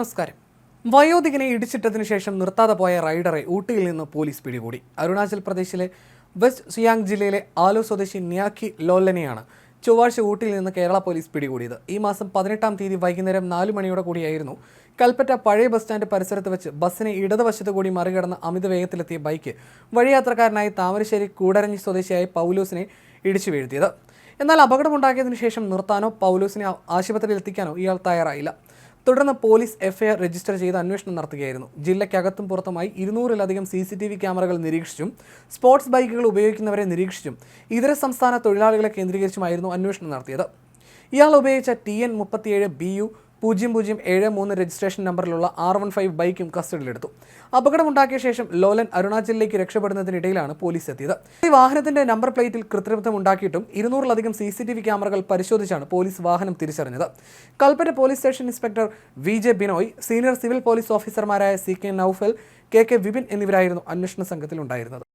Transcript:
നമസ്കാരം. വയോധികനെ ഇടിച്ചിട്ടതിനു ശേഷം നിർത്താതെ പോയ റൈഡറെ ഊട്ടിയിൽ നിന്ന് പോലീസ് പിടികൂടി. അരുണാചൽ പ്രദേശിലെ വെസ്റ്റ് സിയാങ് ജില്ലയിലെ ആലോ സ്വദേശി ന്യാക്കി ലോലനെയാണ് ചൊവ്വാഴ്ച ഊട്ടിയിൽ നിന്ന് കേരള പോലീസ് പിടികൂടിയത്. ഈ മാസം പതിനെട്ടാം തീയതി വൈകുന്നേരം നാല് മണിയോടെ കൂടിയായിരുന്നു. കൽപ്പറ്റ പഴയ ബസ് സ്റ്റാൻഡ് പരിസരത്ത് വെച്ച് ബസ്സിനെ ഇടതുവശത്ത് കൂടി മറികടന്ന് അമിത വേഗത്തിലെത്തിയ ബൈക്ക് വഴിയാത്രക്കാരനായി താമരശ്ശേരി കൂടരഞ്ഞി സ്വദേശിയായ പൗലോസിനെ ഇടിച്ചു വീഴ്ത്തിയത്. എന്നാൽ അപകടമുണ്ടാക്കിയതിനു ശേഷം നിർത്താനോ പൗലോസിനെ ആശുപത്രിയിൽ എത്തിക്കാനോ ഇയാൾ തയ്യാറായില്ല. തുടർന്ന് പോലീസ് എഫ്ഐആർ രജിസ്റ്റർ ചെയ്ത് അന്വേഷണം നടത്തുകയായിരുന്നു. ജില്ലയ്ക്കകത്തും പുറത്തുമായി ഇരുന്നൂറിലധികം സി സി ടി വി ക്യാമറകൾ നിരീക്ഷിച്ചും സ്പോർട്സ് ബൈക്കുകൾ ഉപയോഗിക്കുന്നവരെ നിരീക്ഷിച്ചും ഇതര സംസ്ഥാന തൊഴിലാളികളെ കേന്ദ്രീകരിച്ചുമായിരുന്നു അന്വേഷണം നടത്തിയത്. ഇയാൾ ഉപയോഗിച്ച ടി എൻ മുപ്പത്തിയേഴ് ബി യു പൂജ്യം പൂജ്യം ഏഴ് മൂന്ന് രജിസ്ട്രേഷൻ നമ്പറിലുള്ള ആർ വൺ ഫൈവ് ബൈക്കും കസ്റ്റഡിയിലെടുത്തു. അപകടമുണ്ടാക്കിയ ശേഷം ലോലൻ അരുണാചലിലേക്ക് രക്ഷപ്പെടുന്നതിനിടയിലാണ് പോലീസ് എത്തിയത്. ഈ വാഹനത്തിന്റെ നമ്പർ പ്ലേറ്റിൽ കൃത്രിമത്വം ഉണ്ടാക്കിയിട്ടും ഇരുന്നൂറിലധികം സി സി ടി വി ക്യാമറകൾ പരിശോധിച്ചാണ് പോലീസ് വാഹനം തിരിച്ചറിഞ്ഞത്. Kalpetta police station inspector V J Binoy senior civil police ഓഫീസർമാരായ C K Noufal K K Vipin എന്നിവരായിരുന്നു അന്വേഷണ സംഘത്തിൽ ഉണ്ടായിരുന്നത്